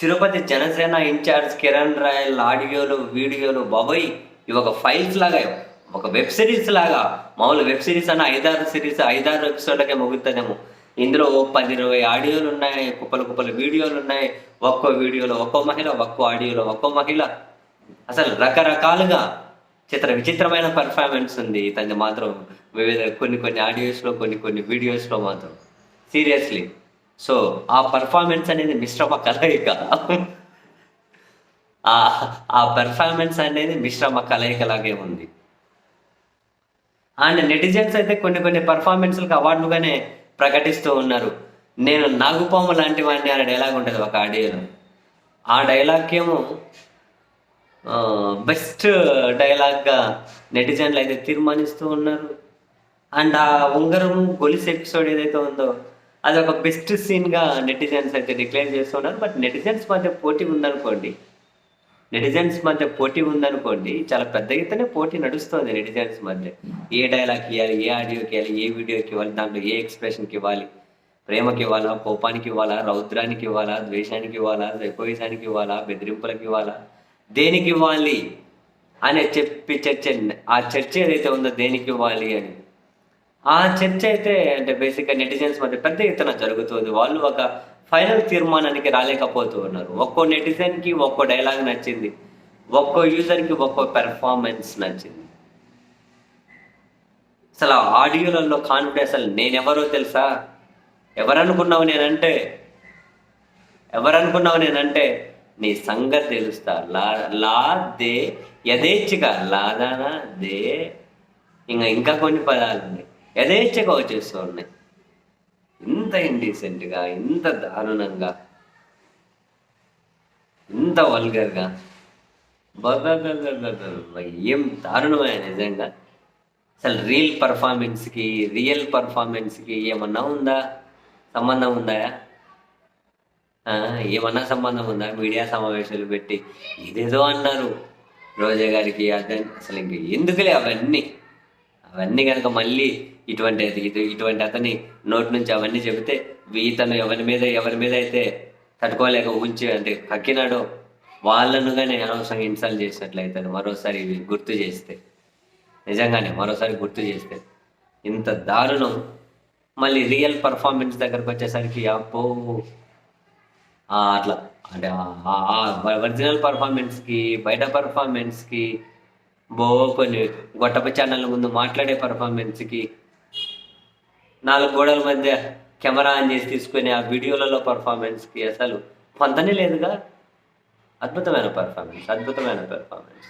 Tirupati Janasena incharge Kiran royal ఆడియోలు వీడియోలు బాబోయ్ ఇవి ఒక ఫైల్స్ లాగా ఒక వెబ్ సిరీస్ లాగా మామూలు వెబ్ సిరీస్ అన్న ఐదారు సిరీస్ ఐదారు ఎపిసోడ్లకే ముగుతుందేమో ఇందులో ఓ పది ఇరవై ఆడియోలు ఉన్నాయి కుప్పలు కుప్పలు వీడియోలు ఉన్నాయి ఒక్కో వీడియోలో ఒక్కో మహిళ ఒక్కో ఆడియోలో ఒక్కో మహిళ. అసలు రకరకాలుగా చిత్ర విచిత్రమైన పర్ఫార్మెన్స్ ఉంది ఇతని మాత్రం. వివిధ కొన్ని కొన్ని ఆడియోస్లో కొన్ని కొన్ని వీడియోస్లో మాత్రం. సీరియస్లీ సో ఆ పర్ఫార్మెన్స్ అనేది మిశ్రమ కలయిక. ఆ పెర్ఫార్మెన్స్ అనేది మిశ్రమ కలయికలాగే ఉంది. అండ్ నెటిజన్స్ అయితే కొన్ని కొన్ని పర్ఫార్మెన్స్లకు అవార్డులుగానే ప్రకటిస్తూ ఉన్నారు. నేను నాగుపాము లాంటి వాడిని అనే డైలాగ్ ఉంటుంది ఒక ఆడియోలో ఆ డైలాగ్ ఏమో బెస్ట్ డైలాగ్గా నెటిజన్లు అయితే తీర్మానిస్తూ ఉన్నారు. అండ్ ఆ ఉంగరం గొలుసు ఎపిసోడ్ ఏదైతే ఉందో అది ఒక బెస్ట్ సీన్గా నెటిజన్స్ అయితే డిక్లేర్ చేస్తున్నారు. బట్ నెటిజన్స్ మధ్య పోటీ ఉందనుకోండి. నెటిజన్స్ మధ్య పోటీ ఉందనుకోండి చాలా పెద్ద ఎత్తునే పోటీ నడుస్తుంది నెటిజన్స్ మధ్య. ఏ డైలాగ్ ఇవ్వాలి ఏ ఆడియోకి ఇవ్వాలి ఏ వీడియోకి ఇవ్వాలి దాంట్లో ఏ ఎక్స్ప్రెషన్కి ఇవ్వాలి? ప్రేమకి ఇవ్వాలా కోపానికి ఇవ్వాలా రౌద్రానికి ఇవ్వాలా ద్వేషానికి ఇవ్వాలా ఎకోయిజానికి ఇవ్వాలా బెదిరింపులకు ఇవ్వాలా? దేనికి ఇవ్వాలి? అనే చెప్పి చర్చ ఆ చర్చ ఏదైతే ఉందో దేనికి ఇవ్వాలి అని. ఆ చర్చ అయితే అంటే బేసిక్గా నెటిజన్స్ మధ్య పెద్ద ఎత్తున జరుగుతుంది. వాళ్ళు ఒక ఫైనల్ తీర్మానానికి రాలేకపోతూ ఉన్నారు. ఒక్కో నెటిజన్కి ఒక్కో డైలాగ్ నచ్చింది. ఒక్కో యూజర్కి ఒక్కో పెర్ఫార్మెన్స్ నచ్చింది. అసలు ఆ ఆడియోలలో కాన్ఫిడెన్స్ అసలు నేనెవరో తెలుసా? ఎవరనుకున్నావు నేనంటే? ఎవరనుకున్నావు నేనంటే? నీ సంగతి తెలుస్తా. లా లా దే యథేచ్ఛగా లాదానా దే. ఇంకా ఇంకా కొన్ని పదాలు ఉన్నాయి. యథేచ్ఛగా వచ్చేస్తూ ఉన్నాయి. ఇంత ఇండీసెంట్గా ఇంత దారుణంగా ఇంత వల్గర్గా ఏం దారుణమే నిజంగా అసలు రియల్ పర్ఫార్మెన్స్కి రియల్ పర్ఫార్మెన్స్కి ఏమన్నా ఉందా సంబంధం ఉందా ఏమన్నా సంబంధం ఉందా మీడియా సమావేశాలు పెట్టి ఇదేదో అన్నారు రోజా గారికి అదే అసలు ఇంక ఎందుకులే అవన్నీ అవన్నీ కనుక మళ్ళీ ఇటువంటి ఇది ఇటువంటి అతని నోటి నుంచి అవన్నీ చెబితే ఇతను ఎవరి మీద ఎవరి మీద అయితే తట్టుకోలేక ఉంచి అంటే కక్కినాడో వాళ్ళను కానీ అనవసరంగా ఇన్సల్ట్ చేసినట్లయితే మరోసారి ఇవి గుర్తు చేస్తే నిజంగానే మరోసారి గుర్తు చేస్తే ఇంత దారుణం. మళ్ళీ రియల్ పర్ఫార్మెన్స్ దగ్గరకు వచ్చేసరికి అప్పో అట్లా అంటే ఒరిజినల్ పర్ఫార్మెన్స్కి బయట పర్ఫార్మెన్స్కి బో కొన్ని గొట్టప ఛానల్ ముందు మాట్లాడే పర్ఫార్మెన్స్కి నాలుగు గోడల మధ్య కెమెరా ఆన్ చేసి తీసుకునే ఆ వీడియోలలో పర్ఫార్మెన్స్కి అసలు పొందనే లేదుగా. అద్భుతమైన పర్ఫార్మెన్స్ అద్భుతమైన పెర్ఫార్మెన్స్